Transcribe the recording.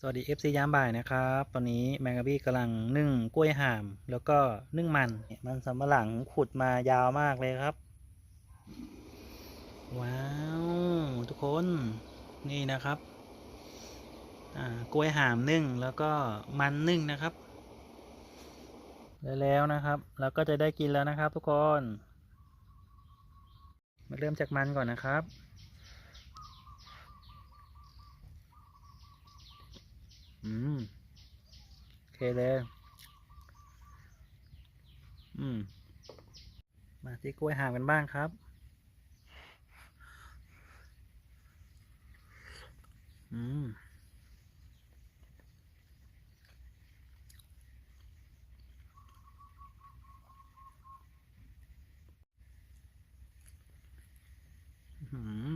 สวัสดี FC ยามบ่ายนะครับ ตอนนี้แมงกะบี้กำลังนึ่งกล้วยห่าม แล้วก็นึ่งมัน มันสำปะหลังขุดมายาวมากเลยครับ ว้าว ทุกคนนี่นะครับกล้วยห่ามนึ่งแล้วก็มันนึ่งนะครับ ได้แล้วนะครับ แล้วก็จะได้กินแล้วนะครับ ทุกคน มาเริ่มจากมันก่อนนะครับ อืมโอเคเลย อืม มาที่กล้วยหามกันบ้างครับ อืมอื้อหือ